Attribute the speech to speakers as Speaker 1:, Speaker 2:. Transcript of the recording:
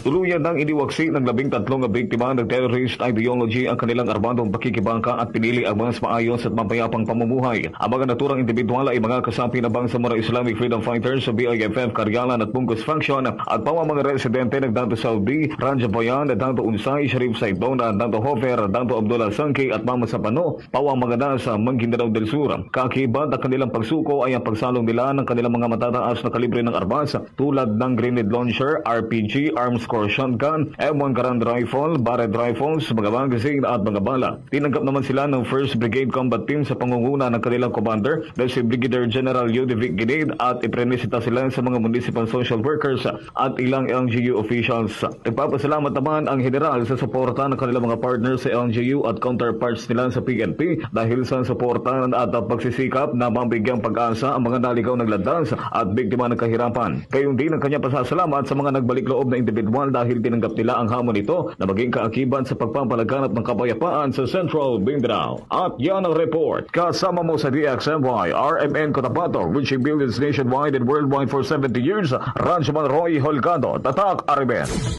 Speaker 1: Tuluyan ng iniwaksi ng labing tatlong biktima ng terrorist ideology ang kanilang armadong pakikibangka at pinili ang mas maayos at mapayapang pamumuhay. Ang mga naturang individual ay mga kasapi na bangsamara Islamic Freedom Fighters sa BIFF Karyalan at Bungkus Faction at pawa mga residente ng Danto Saudi, Ranja Bayan, Danto Unsay, Sharif Saidona, Danto Hofer, Danto Abdullah Sangki at Mama Sapano, pawa mga nasa Manguindanao del Sur. Kakibat ang kanilang pagsuko ay ang pagsalong nila ng kanilang mga matataas na kalibre ng armas tulad ng grenade launcher, RPG, arms core shotgun, M1 Garand rifle, Barrett rifles, mga magazine at mga bala. Tinanggap naman sila ng 1st Brigade Combat Team sa pangunguna ng kanilang commander na si Brigadier General Ludovic Ginade at iprenisita sila sa mga municipal social workers at ilang LGU officials. Nagpapasalamat naman ang general sa suporta ng kanilang mga partners sa LGU at counterparts nila sa PNP dahil sa suporta at pagsisikap na mabigyang pag-asa ang mga naligaw ng landas at biktima ng kahirapan. Kayong din ang kanya pasasalamat sa mga nagbalik loob na individual dahil tinanggap nila ang hamon nito na maging kaakibat sa pagpapalaganap ng kapayapaan sa Central Mindanao. At yan ang report. Kasama mo sa DXMY, RMN Cotabato, reaching billions nationwide and worldwide for 70 years, Ranchman Roy Holgado, Tatak Ariben.